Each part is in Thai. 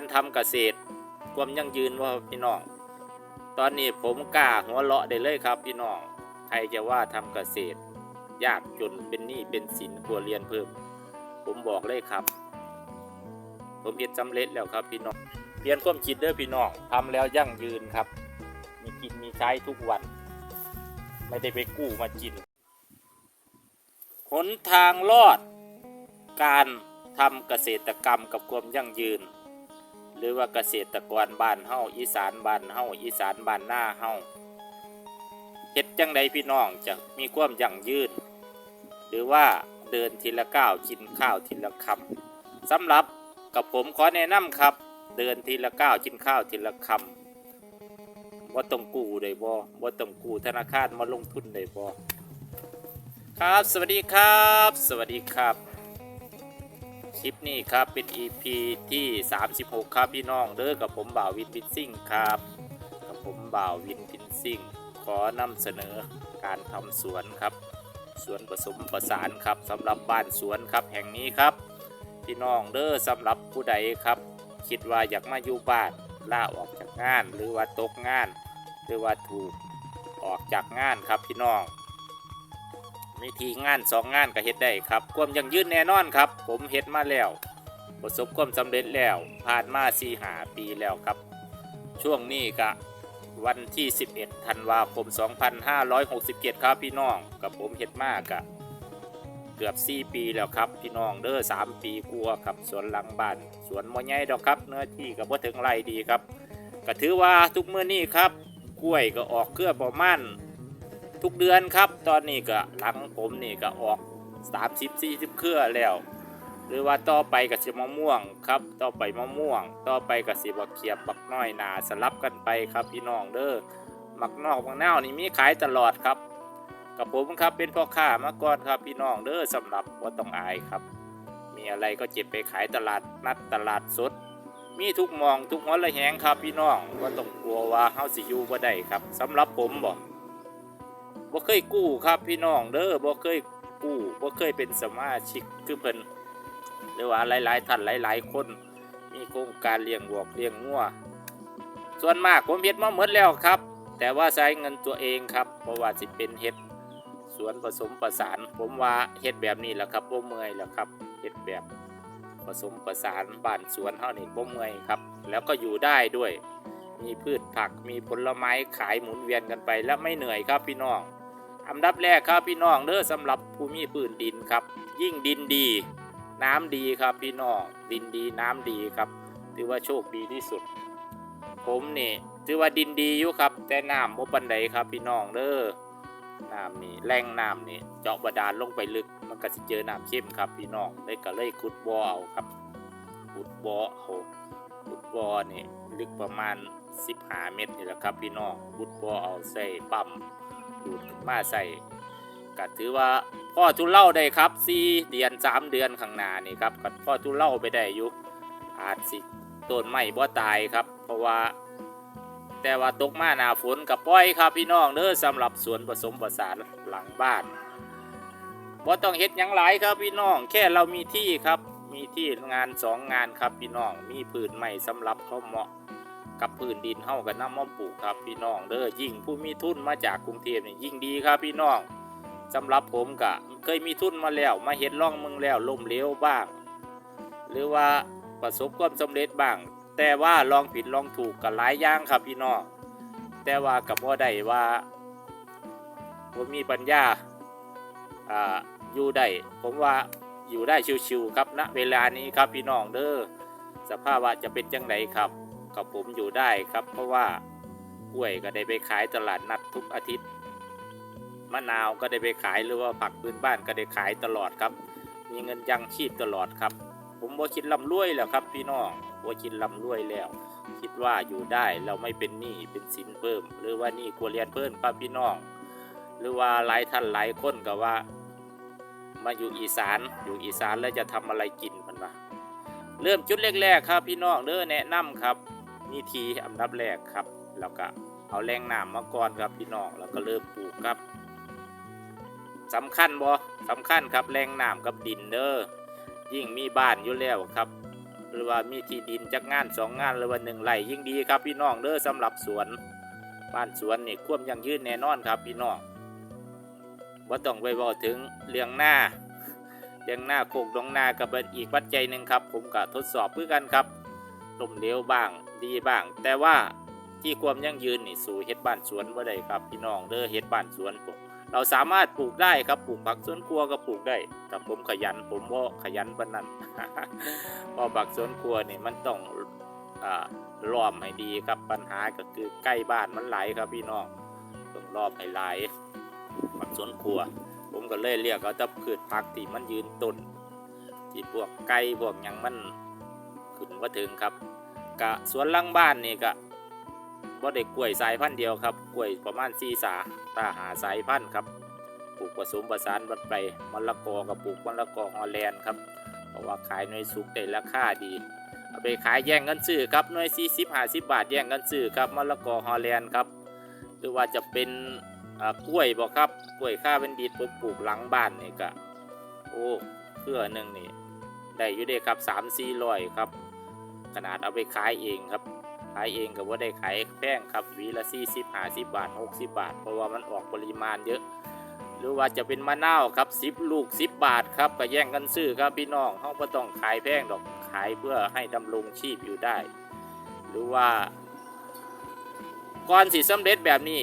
การทำเกษตร ความยั่งยืนว่าพี่น้อง ตอนนี้ผมกล้าหัวเราะได้เลยครับพี่น้อง ใครจะว่าทำเกษตร ยากจนเป็นหนี้เป็นสินครัวเรียนเพิ่ม ผมบอกเลยครับ ผมเห็นสำเร็จแล้วครับพี่น้องเปลี่ยนความคิดเด้อพี่น้องทำแล้วยั่งยืนครับ มีกินมีใช้ทุกวัน ไม่ได้ไปกู้มากินหนทางรอดการทำเกษตรกรรมกับความยั่งยืน หรือว่าเกษตรกรบ้านเฮาอีสานบ้านเฮาอีสานบ้านหน้าเฮาเฮ็ดจังใดพี่น้องจะมีความยั่งยืน หรือว่าเดินทีละก้าวกินข้าวทีละคำสำหรับกับผมขอแนะนำครับ เดินทีละก้าวกินข้าวทีละคำว่าต้องกู้ได้บ่ว่าต้องกู้ธนาคารมาลงทุนได้บ่ครับ สวัสดีครับ สวัสดีครับ คลิปนี้ครับเป็น EP ที่ 36 ครับพี่น้องเด้อกับผมบ่าววินพินซิ่งครับกับผมบ่าววินพินซิ่ง ขอนำเสนอการทำสวนครับ สวนผสมประสานครับสำหรับบ้านสวนครับแห่งนี้ครับ พี่น้องเด้อสำหรับผู้ใดครับ คิดว่าอยากมาอยู่บ้านล่าออกจากงาน หรือว่าตกงาน หรือว่าถูกออกจากงานครับพี่น้อง มีทีงานสองงานก็เฮ็ดได้ครับความยังยืนแน่นอนครับ ผมเฮ็ดมาแล้วประสบความสำเร็จแล้ว ผ่านมาสี่หาปีแล้วครับ ช่วงนี้ก็วันที่ 11ธันวาคม 2567 ครับพี่น้องกับผมเฮ็ดมากะเกือบ 4 ปีแล้วครับ พี่น้องเด้อ3ปีกลัวครับสวนหลังบ้านสวนมอใหญ่ดอกครับเนื้อที่ก็บ่ถึงไรดีครับก็ถือว่าทุกเมื้อนี้ครับ กล้วยก็ออกเครือประมาณ ทุกเดือนครับ ตอนนี้ก็หลังผมนี่ก็ออก 30 40เครือแล้ว หรือว่าต่อไปก็สิมะม่วงครับ ต่อไปมะม่วง ต่อไปก็สิบักเขียบบักน้อยนาสลับกันไปครับพี่น้องเด้อมักนอกมักนาวนี่มีขายตลอดครับ กับผมครับเป็นพ่อค้ามาก่อนครับพี่น้องเด้อสำหรับว่าต้องอายครับ มีอะไรก็เจ็บไปขายตลาดนัดตลาดสดมีทุกมองทุกหัวละแหงครับพี่น้องว่าต้องกลัวว่าเฮาสิอยู่บ่ได้ครับสำหรับผมบ่ บ่เคยกู้ครับพี่น้องเด้อบ่เคยกู้บ่เคยเป็นสมาชิกคือเพิ่นหรือว่าหลายๆท่านหลาย ๆ คน มีโครงการเลี้ยงวัวเลี้ยงงัวส่วนมากผมเฮ็ดมาหมดแล้วครับ แต่ว่าใช้เงินตัวเองครับเพราะว่าสิเป็นเฮ็ดสวนผสมประสาน ผมว่าเฮ็ดแบบนี้แหละครับบ่เมื่อยแล้วครับเฮ็ดแบบผสมประสานบ้านสวนเฮานี่บ่เมื่อยครับ แล้วก็อยู่ได้ด้วย มีพืชผักมีผลไม้ขายหมุนเวียนกันไปและไม่เหนื่อยครับพี่น้อง อันดับแรกครับพี่น้องเด้อสำหรับภูมิพื้นดินครับ ยิ่งดินดี น้ำดีครับพี่น้องดินดีน้ำดีครับ ถือว่าโชคดีที่สุด ผมนี่ถือว่าดินดีอยู่ครับ แต่น้ำบ่ปันใดครับพี่น้องเด้อน้ำนี่แรงน้ำนี่เจาะบาดาลลงไปลึกมันก็สิเจอน้ำเข้มครับพี่น้องเลยก็เลยขุดบ่อเอาครับขุดบ่อเอาขุดบ่อนี่ลึกประมาณ 15 เมตรนี่แหละครับพี่น้องขุดบ่อเอาใส่ปั๊ม ดูดมาใส่ก็ถือว่าพ่อทุเล่าได้ครับสี่เดือนสามเดือนข้างหน้านี่ครับก็พ่อทุเล่าไปได้อยู่อาจสิต้นไม้บ่ตายครับ เพราะว่า แต่ว่าตกมาหนาฝนกับปล่อยครับพี่น้องเด้อสำหรับสวนผสมผสานหลังบ้านบ่ต้องเฮ็ดยังหลายครับพี่น้อง แค่เรามีที่ครับ มีที่งานสองงานครับพี่น้อง มีผืนใหม่สำหรับเขาเหมาะ กับพื้นดินเฮากันน้ำมอมปลูกครับพี่น้องเด้อยิ่งผู้มีทุนมาจากกรุงเทพนี่ยิ่งดีครับพี่น้องสำหรับผมกะเคยมีทุนมาแล้ว มาเฮ็ดล่องมึงแล้วล้มเหลวบ้าง หรือว่าประสบความสำเร็จบ้าง แต่ว่าลองผิดลองถูกกันหลายอย่างครับพี่น้องแต่ว่ากับพ่อได้ว่าผมมีปัญญาอ่าอยู่ได้ผมว่าอยู่ได้ชิวๆครับณเวลานี้ครับพี่น้องเด้อสภาพว่าจะเป็นจังไดครับ กับผมอยู่ได้ครับ เพราะว่ากล้วยก็ได้ไปขายตลาดนัดทุกอาทิตย์ มะนาวก็ได้ไปขายหรือว่าผักพื้นบ้านก็ได้ขายตลอดครับ มีเงินยังชีพตลอดครับ ผมบ่คิดร่ำรวยแล้วครับ พี่น้องบ่คิดร่ำรวยแล้ว คิดว่าอยู่ได้เราไม่เป็นหนี้เป็นสินเพิ่ม หรือว่าหนี้ครัวเรียนเพิ่มครับพี่น้อง หรือว่าหลายท่านหลายคนก็ว่า มาอยู่อีสานอยู่อีสานแล้วจะทำอะไรกินพันวะเริ่มจุดแรกๆครับ พี่น้องเด้อแนะนำครับ มีทีอันดับแรกครับ แล้วก็เอาแรงน้ำมาก่อนครับพี่น้องแล้วก็เริ่มปลูกครับสำคัญบ่สำคัญครับแรงน้ำกับดินเด้อยิ่งมีบ้านอยู่แล้วครับ หรือว่ามีที่ดินจักงานสองงานหรือว่าหนึ่งไร่ยิ่งดีครับพี่น้องเด้อสำหรับสวนบ้านสวนนี่ควบยังยืนแน่นอนครับพี่น้องว่าต้องไปบอกถึงเรื่องหน้าเรื่องหน้าโคกดงนากับเป็นอีกปัจจัยหนึ่งครับ ผมก็ทดสอบเพื่อกันครับ ล่มเหลวบ้างดีบ้าง แต่ว่าที่ความยั่งยืนนี่สู่เฮ็ดบ้านสวนบ่ได้ครับพี่น้องเด้อเฮ็ดบ้านสวนผมเราสามารถปลูกได้ครับปลูกผักสวนครัวก็ปลูกได้แต่ผมขยันผมบ่ขยันปานนั้นเพราะผักสวนครัวนี่มันต้องอ่าล้อมให้ดีครับปัญหาก็คือใกล้บ้านมันหลายครับพี่น้องต้องรอบให้หลายผักสวนครัว ผมก็เลยเรียกเอาแต่พืชผักที่มันยืนต้นที่พวกไก่พวกหยังมัน ขึ้นมาถึงครับกะสวนหลังบ้านนี่ก็บ่ได้กล้วยสายพันธุ์เดียวครับกล้วยประมาณ4สาตาหาสายพันธุ์ครับปลูกผสมผสานกันไปมะละกอกับปลูกมะละกอฮอลแลนด์ครับเพราะว่าขายหน่วยสุกได้ราคาดีเอาไปขายแย่งกันซื้อครับหน่วย40 50บาทแย่งกันซื้อครับมะละกอฮอลแลนด์ครับหรือว่าจะเป็นอ่ากล้วยบอกครับกล้วยข้าเป็นดีดผมปลูกหลังบ้านนี่ก็โอ้เครือหนึ่งนี่ได้อยู่เด้ครับสามสี่ร้อยครับ ขนาดเอาไปขายเองครับ ขายเองก็ว่าได้ขายแพงครับวีละสี่สิบห้าสิบบาทหกสิบบาท เพราะว่ามันออกปริมาณเยอะ หรือว่าจะเป็นมะนาวครับสิบลูกสิบบาทครับก็แย่งกันซื้อครับพี่น้องเขาก็ต้องขายแพงดอกขายเพื่อให้ดำรงชีพอยู่ได้ หรือว่าก่อนสิสำเร็จแบบนี้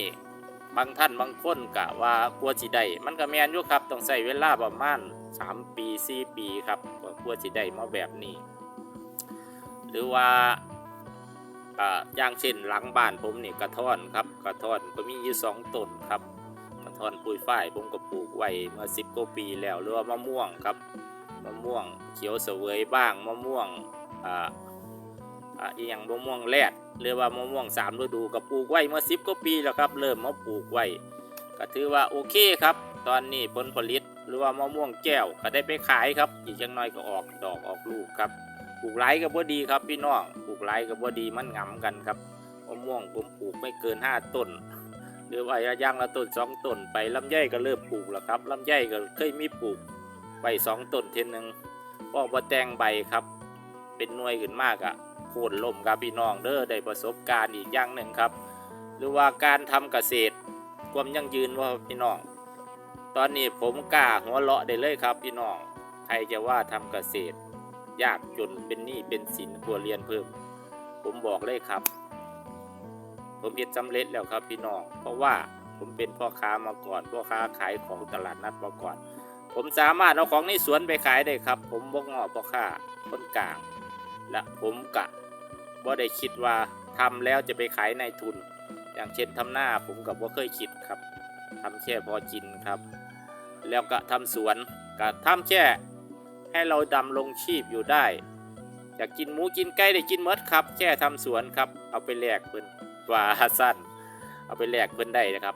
บางท่านบางคนกะว่ากลัวสิได้มันก็แมนอยู่ครับต้องใช้เวลาประมาณ3ปี4ปีครับก็กลัวสิได้มาแบบนี้ หรือว่าอ่าอย่างเช่นหลังบ้านผมนี่กระท่อนครับกระท่อนก็มีอยู่สองต้นครับกระท่อนปุยฝ้ายผมก็ปลูกไว้เมื่อ10กว่าปีแล้วหรือว่ามะม่วงครับมะม่วงเขียวเสวยบ้างมะม่วงอ่าอ่าอหย่างมะม่วงแรดหรือว่ามะม่วงสามฤดูก็ปลูกไว้เมื่อสิบกว่าปีแล้วครับ เริ่มมาปลูกไว้ก็ถือว่าโอเคครับ ตอนนี้ผลผลิตหรือว่ามะม่วงแก้วก็ได้ไปขายครับ อีกจังน้อยก็ออกดอกออกลูกครับ ลูกไร้ก็บ่ดีครับพี่น้องปลูกไร้ก็บ่ดีมันงํกันครับมะม่วงผมปลูกไม่เกินห้าต้นหรือว่าย่างละต้นสองต้นไปลำไยก็เริ่มปลูกแล้วครับลำไยก็เคยมีปลูกไปสองต้นเทนหนึ่งพอบ่แตงใบครับ เป็นหน่วยขึ้นมากอะโค่นล่มครับพี่น้องเด้อได้ประสบการณ์อีกอย่างหนึ่งครับ หรือว่าการทำเกษตรความยั่งยืนว่าพี่น้องตอนนี้ผมกล้าหัวเราะได้เลยครับพี่น้องใครจะว่าทำเกษตร ยากจนเป็นหนี้เป็นสินครัวเรียนเพิ่ม ผมบอกเลยครับ ผมเฮ็ดสำเร็จแล้วครับพี่น้องเพราะว่าผมเป็นพ่อค้ามาก่อนพ่อค้าขายของตลาดนัดมาก่อน ผมสามารถเอาของในสวนไปขายได้ครับ ผมบ่งอพ่อค้าคนกลาง และผมกะว่าได้คิดว่าทำแล้วจะไปขายในทุน อย่างเช่นทำหน้าผมกับว่าเคยคิดครับทำแค่พอกินครับ แล้วก็ทำสวนก็ทำแค่ ให้เราดำรงชีพอยู่ได้ อยากกินหมูกินไก่ได้กินเมดครับ แค่ทำสวนครับ เอาไปแลกเพิ่นว่าสั้น เอาไปแลกเพิ่นได้นะครับ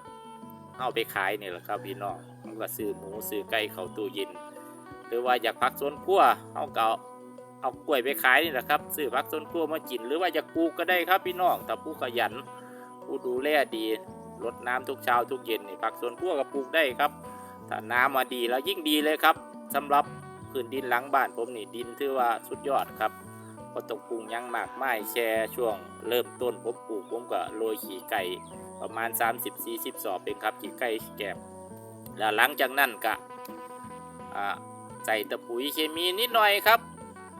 เอาไปขายนี่แหละครับพี่น้องมันก็ซื้อหมูซื้อไก่เข้าตู้เย็นหรือว่าอยากพักสวนครัวเอาเก่าเอากล้วยไปขายนี่แหละครับซื้อผักสวนครัวมากิน หรือว่าจะปลูกก็ได้ครับพี่น้องแต่ผู้ขยันผู้ดูแลดีรดน้ำทุกเช้าทุกเย็นนี่ผักสวนครัวก็ปลูกได้ครับถ้าน้ำมาดีแล้วยิ่งดีเลยครับสำหรับ พื้นดินหลังบ้านผมนี่ดินถือว่าสุดยอดครับก็ต้องปลูกยังมากไม้แช่ช่วงเริ่มต้นผมปลูกผมก็โรยขี้ไก่ประมาณ 30-40สอบเป็นครับขี้ไก่แกบแล้วหลังจากนั้นก็ใส่ตะปุ๋ยเคมีนิดหน่อยครับ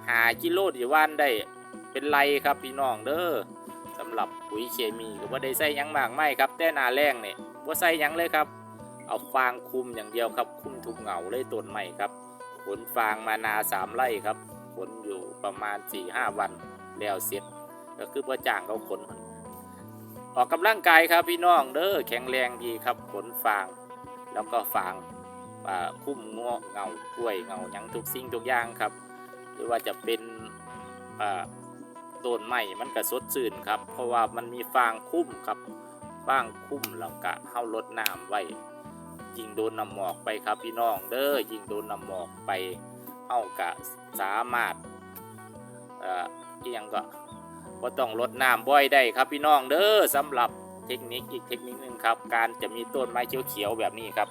หากิโลที่ว่านได้เป็นไรครับพี่น้องเด้อสำหรับปุ๋ยเคมีก็ว่าได้ใส่ยังมากไม่ครับ แต่นาแรงเนี่ยว่าใส่ยังเลยครับ เอาฟางคุมอย่างเดียวครับ คุมทุกเหงาเลยต้นใหม่ครับ ผลฟางมานาสามไร่ครับผลอยู่ประมาณ4ี่ห้าวันแล้วเสร็จก็คือพ่อจ้างเขาขน ออกกำลังกายครับพี่น้องเด้อแข็งแรงดีครับผลฟาง แล้วก็ฟางคุ้มงอเงากล้วยเงาหยังทุกสิ่งทุกอย่างครับ หรือว่าจะเป็นต้นไม้มันก็สดชื่นครับ เพราะว่ามันมีฟางคุ้มครับฟางคุ้มแล้วก็เฮาลดน้ำไว้ ยิงโดนน้ำหมอกไปครับพี่น้องเด้อยิงโดนน้ำหมอกไปเฮากะสามารถเอ่ออียังก็บ่ต้องลดน้ำบ่อยได้ครับพี่น้องเด้อสำหรับเทคนิคอีกเทคนิคนึงครับ การจะมีต้นไม้เขียวๆแบบนี้ครับ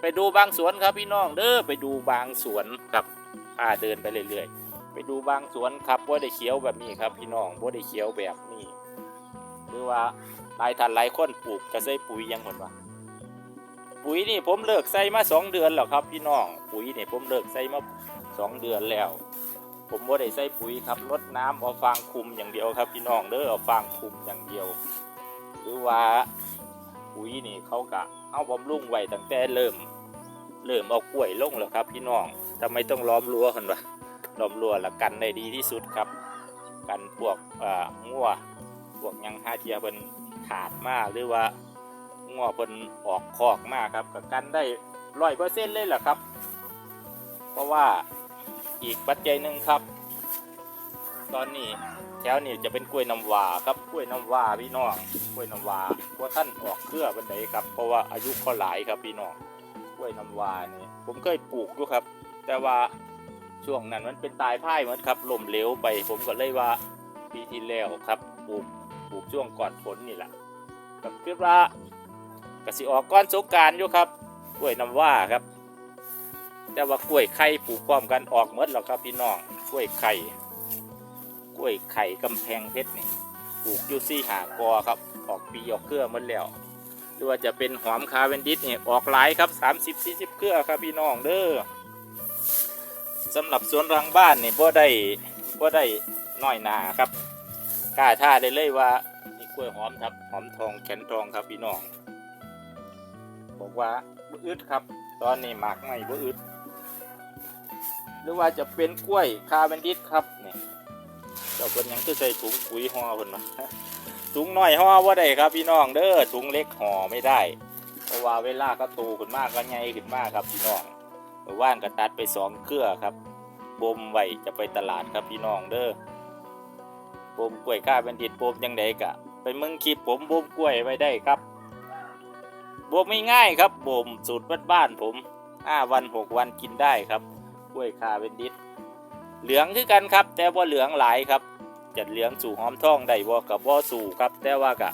ไปดูบางสวนครับพี่น้องเด้อไปดูบางสวนครับพาเดินไปเรื่อยๆ ไปดูบางสวนครับว่าได้เขียวแบบนี้ครับ พี่น้องว่าได้เขียวแบบนี้ หรือว่าหลายท่านหลายคนปลูกจะใส่ปุ๋ยยังคนว่า ปุ๋ยนี่ผมเลิกใส่มาสองเดือนแล้วครับ พี่น้อง ปุ๋ยนี่ผมเลิกใส่มาสองเดือนแล้ว ผมว่าได้ใส่ปุ๋ยครับลดน้ำเอาฟางคุมอย่างเดียวครับ พี่น้องเด้อเอาฟางคุมอย่างเดียว หรือว่าปุ๋ยนี่เขากะเอาบำรุงไว้ตั้งแต่เริ่ม เริ่มเอากล้วยลงแล้วครับ พี่น้องทำไมต้องล้อมรั้วกันวะล้อมรั้วละกันได้ดีที่สุดครับ กันพวกอ่องัวพวกยังห้าเทียเพิ่นขาดมากหรือว่า งัวเพิ่นออกคอกมาครับกับกันได้ร้อยเปอร์เซ็นต์เลยแหละครับ เพราะว่าอีกปัจจัยหนึ่งครับ ตอนนี้แถวนี้จะเป็นกล้วยน้ำว้าครับกล้วยน้ำว้าพี่น้องกล้วยน้ำว้าว่าท่านออกเครือบันไดครับ เพราะว่าอายุเขาหลายครับพี่น้องกล้วยน้ำว้านี่ผมเคยปลูกด้วยครับ แต่ว่าช่วงนั้นมันเป็นตายพ่ายเหมือนครับล่มเหลวไป ผมก็เลยว่าปีที่แล้วครับปลูกปลูกช่วงก่อนฝนนี่แหละก็คิดว่า กสิออกก้อนสงการอยู่ครับกล้วยน้ำว้าครับ แต่ว่ากล้วยไข่ปลูกพร้อมกันออกหมดแล้วครับพี่น้องกล้วยไข่กล้วยไข่กำแพงเพชรนี่ปลูกอยู่ซี่หากอครับ ออกปีออกเครือหมดแล้วหรือว่าจะเป็นหอมคาเวนดิสเนี่ยออกหลายครับ30 40เครือครับพี่น้องเด้อสำหรับสวนรังบ้านนี่บ่ได้บ่ได้น้อยหนาครับกล้าท่าได้เลยว่านี่กล้วยหอมครับหอมทองแขนทองครับพี่น้อง บอกว่าบ่อึดครับ ตอนนี้หมากไม่บ่อึดหรือว่าจะเป็นกล้วยคาเวนดิสครับเนี่เจ้าเพิ่นยังคือใส่ถุงปุ๋ยห่อเพิ่นมาถุงน้อยห่อว่าได้ครับพี่น้องเด้อถุงเล็กห่อไม่ได้ เพราะว่าเวลาก็โตขึ้นมากก็ใหญ่ขึ้นมากครับพี่น้องเมื่อว่านก็ตัดไปสองเครือครับบ่มไว้จะไปตลาดครับพี่น้องเด้อบ่มกล้วยข้าเป็นดิดบ่มยังไดกะไปมืองคลิปผมบ่มกล้วยไว้ได้ครับ บ่มไม่ง่ายครับบ่มสูตรบ้านๆผมห้าวันหกวันกินได้ครับกล้วยข้าเป็นดิดเหลืองคือกันครับ แต่ว่าเหลืองหลายครับจะเหลืองสู่หอมท่องได้บ่กับบ่สู่ครับ แต่ว่ากะ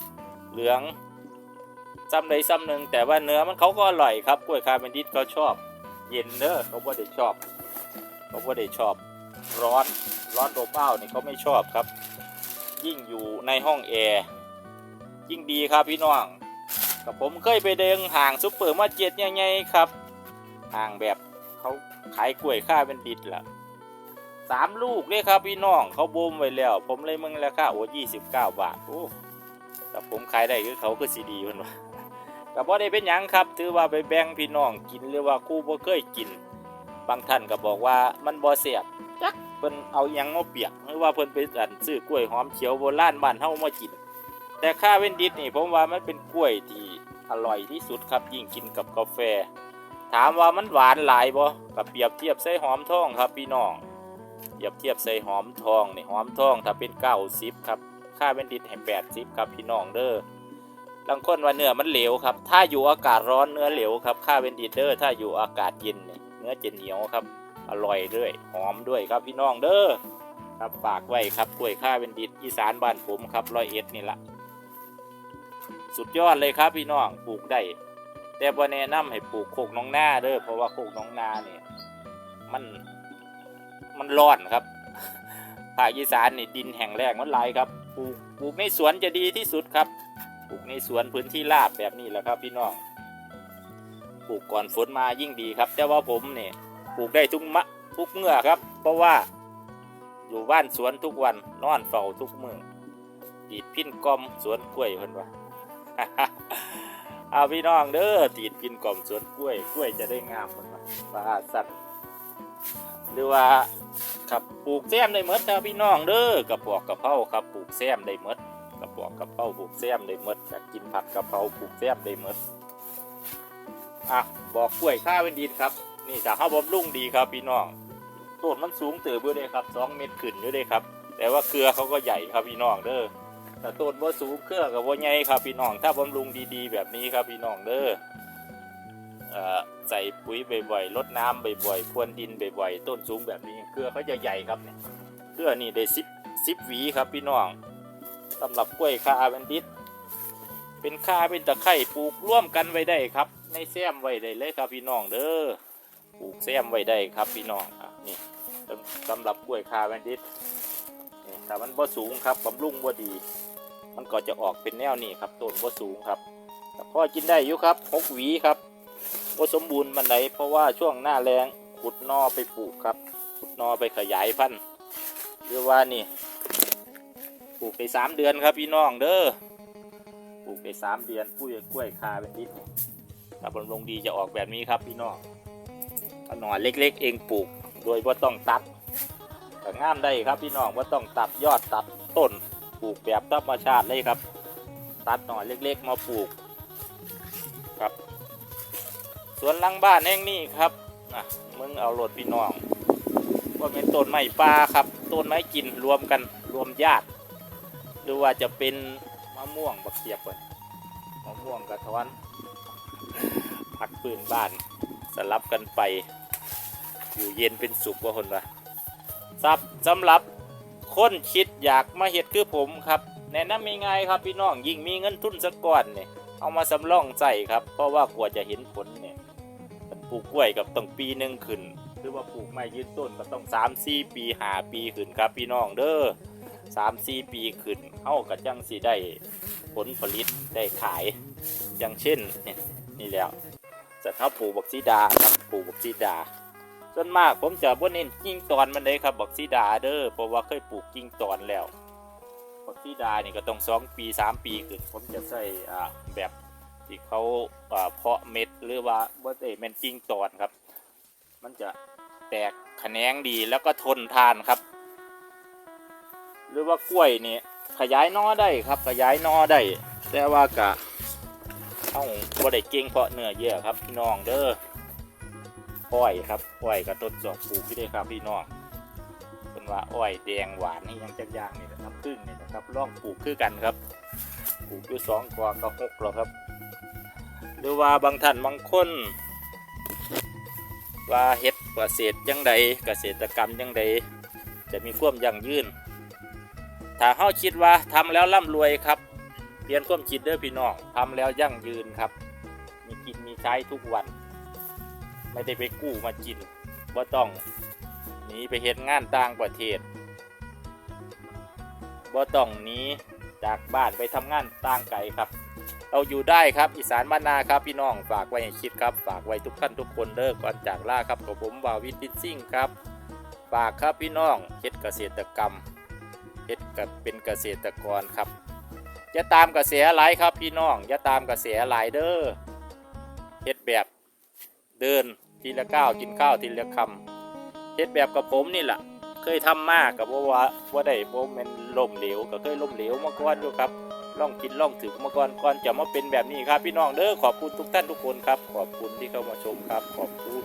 เหลืองซ้ำใดซ้ำหนึ่งแต่ว่าเนื้อมันเขาก็อร่อยครับกล้วยคาเมนดิสเขาชอบ เย็นเด้อเขาบ่ได้ชอบเขาบ่ได้ชอบ ร้อนร้อนอบอ้าวนี่เขาไม่ชอบครับ ยิ่งอยู่ในห้องแอร์ยิ่งดีครับพี่น้อง กับผมเคยไปเดินห่างซุปเปอร์มาร์เก็ตใหญ่ๆครับ ห่างแบบเขาขายกล้วยข้าเป็นดิดล่ะสามลูกเลยครับพี่น้องเขาบ่มไว้แล้ว ผมเลยมึงราคาโอ้ยี่สิบเก้าบาทโอ้แต่ผมขายได้คือเขาคือสีดีมันวะแต่บ่ได้เป็นหยังครับถือว่าไปแบ่งพี่น้องกินหรือว่าคู่บ่เคยกิน บางท่านก็บอกว่ามันบ่เสียบจักเพิ่นเอายังมาเปียกหรือว่าเพิ่นไปอันซื้อกล้วยหอมเขียวโบราณบ้านเฮามากิน แต่ข้าเว้นดิดนี่ผมว่ามันเป็นกล้วยที่อร่อยที่สุดครับยิ่งกินกับกาแฟ ถามว่ามันหวานหลายบ่กับเปรียบเทียบใส่หอมทองครับพี่น้องเปรียบเทียบใส่หอมทองนี่หอมทองถ้าเป็นเก้าสิบครับค่าเป็นดินให้แปดสิบครับพี่น้องเด้อบางคนว่าเนื้อมันเหลวครับ ถ้าอยู่อากาศร้อนเนื้อเหลวครับค่าเป็นดินเด้อถ้าอยู่อากาศเย็นเนี่ยเนื้อจะเหนียวครับ อร่อยด้วยหอมด้วยครับพี่น้องเด้อครับฝากไว้ครับกล้วยข้าเป็นดินอีสานบ้านผมครับร้อยเอ็ดนี่ละ สุดยอดเลยครับพี่น้องปลูกได้แต่บ่แนะนำให้ปลูกโคกน้องนาเด้อเพราะว่าโคกน้องนาเนี่ยมันมันร้อนครับภาคอีสานนี่ดินแห้งแล้งมันหลายครับปลูกปลูกในสวนจะดีที่สุดครับปลูกในสวนพื้นที่ราบแบบนี้แหละครับ พี่น้องปลูกก่อนฝนมายิ่งดีครับ แต่ว่าผมเนี่ยปลูกได้ทุกมะทุกเมื่อครับ เพราะว่าอยู่บ้านสวนทุกวันนอนเฝ้าทุกมือตีดพินกอมสวนกล้วยเพิ่นว่า เอาพี่น้องเด้อตีดพินกล่อมสวนกล้วย กล้วยจะได้งามเพิ่นว่าปลาสัตว์หรือว่าครับปลูกแซมได้หมดครับพี่น้องเด้อกระปอกกระเพราครับปลูกแซมได้หมดกระปอกกระเพราปลูกแซมได้หมดอยากกินผัดกระเพราปลูกแซมได้หมดอะบอกกล้วยข้าเป็นดินครับ นี่ถ้าเขาบำรุงดีครับพี่น้องต้นมันสูงเติบอยู่เลยครับสองเมตรขึ้นอยู่เลยครับ แต่ว่าเครือเขาก็ใหญ่ครับพี่น้องเด้อ แต่ต้นว่าสูงเครือกับว่าใหญ่ครับพี่น้อง ถ้าบำรุงดีๆ แบบนี้ครับพี่น้องเด้อใส่ปุ๋ยบ่อยๆลดน้ำบ่อยๆพรวนดินบ่อยๆต้นสูงแบบนี้เครือเขาจะใหญ่ครับเนี่ยเครือนี่ได้สิบสิบหวีครับพี่น้องสำหรับกล้วยคาอาเวนดิสเป็นคาเป็นตะไคร่ปลูกร่วมกันไว้ได้ครับ ในแซมไว้ได้เลยครับพี่น้องเด้อปลูกแซมไว้ได้ครับพี่น้องอะนี่สำหรับกล้วยคาแวนดิสนี่แต่มันบ่สูงครับบำรุงบ่ดี มันก็จะออกเป็นแนวนี้ครับต้นบ่สูงครับพอกินได้อยู่ครับหกหวีครับบ่สมบูรณ์มันไหนเพราะว่าช่วงหน้าแรงขุดนอไปปลูกครับขุดนอไปขยายพันธุ์หรือว่านี่ปลูกไปสามเดือนครับพี่น้องเด้อปลูกไปสามเดือนปุ้ยกล้วยคาแวนดิสถ้าบำรุงดีจะออกแบบนี้ครับพี่น้องก็หน่อเล็กๆ เองปลูก โดยว่าต้องตัดก็งามได้ครับพี่น้องว่าต้องตัดยอดตัดต้น ลูกแบบธรรมชาติเลยครับ ตัดหน่อเล็กๆ มาปลูกครับ สวนหลังบ้านแห่งนี้ครับนะมึงเอารถพี่น้องว่าเป็นต้นไม้ป่าครับต้นไม้กินรวมกันรวมญาติหรือว่าจะเป็นมะม่วงบักเขียบก่อนมะม่วงกระท้อนผักปืนบ้านสลับกันไป อยู่เย็นเป็นสุขว่าคนละซับสำหรับ คนคิดอยากมาเห็ดคือผมครับ แนะนำยังไงครับพี่น้องยิ่งมีเงินทุนสักก้อนเนี่ยเอามาสำรองใส่ครับ เพราะว่ากว่าจะเห็นผลเนี่ยปลูกกล้วยกับต้องปีหนึ่งขึ้น หรือว่าปลูกไม้ยืนต้นก็ต้องสามสี่ปีหาปีขึ้นครับพี่น้องเด้อสามสี่ปีขึ้นเฮากับจังสีได้ผลผลิตได้ขาย อย่างเช่นนี่นี่แล้วจะเท่าปลูกบักซีดาครับปลูกบักซีดา ส่วนมากผมจะบ่เน้นกิ่งตอนมันเลยครับบักซีดาเด้อเพราะว่าเคยปลูกกิ่งตอนแล้วบักซีดานี่ก็ต้องสองปีสามปีขึ้นผมจะใส่อ่าแบบที่เขาอ่าเพาะเม็ดหรือว่าบ่ได้แม่นกิ่งตอนครับ มันจะแตกแขนงดีแล้วก็ทนทานครับ หรือว่ากล้วยนี่ขยายนอได้ครับ ขยายนอได้แต่ว่ากะเอาบ่ได้เก่งเพราะเนื้อเยอะครับพี่น้องเด้อ อ้อยครับอ้อยกับต้นจอกปลูกที่ได้ครับพี่น้องเป็นว่าอ้อยแดงหวานนี่ยังจักย่างนี่นะครับพึ่งนี่นะครับลองปลูกคือกันครับปลูกอยู่สองกว่าก็หกแล้วครับ หรือว่าบางท่านบางคนว่าเฮ็ดเกษตรยังใดเกษตรกรรมยังใดจะมีความยั่งยืนถ้าเฮาคิดว่าทำแล้วร่ำรวยครับเปลี่ยนความคิดเด้อพี่น้องทำแล้วยั่งยืนครับ มีกินมีใช้ทุกวัน ไม่ได้ไปกู้มากินว่าต้องหนีไปเฮ็ดงานต่างประเทศว่าต้องหนีจากบ้านไปทำงานต่างไกลครับ เราอยู่ได้ครับอีสานบ้านนาครับพี่น้องฝากไว้ให้คิดครับ ฝากไว้ทุกท่านทุกคนเด้อก่อนจากล่าครับกับผมบาววินตินซิ่งครับ ฝากครับพี่น้องเฮ็ดเกษตรกรรมเฮ็ดกับเป็นเกษตรกรครับอย่าตามกระแสหลครับพี่น้องอย่าตามกระแสหลายเด้อเฮ็ดแบบเดิน ทีละก้าวกินข้าวทีละคำเฮ็ดแบบกับผมนี่แหละเคยทำมากกับว่าว่าว่าได้ผมเมนล่มเหลวก็เคยล่มเหลวมาก่อนด้วยครับล่องกินล่องถึงมาก่อนก่อนจะมาเป็นแบบนี้ครับ พี่น้องเด้อขอบคุณทุกท่านทุกคนครับ ขอบคุณที่เข้ามาชมครับ ขอบคุณ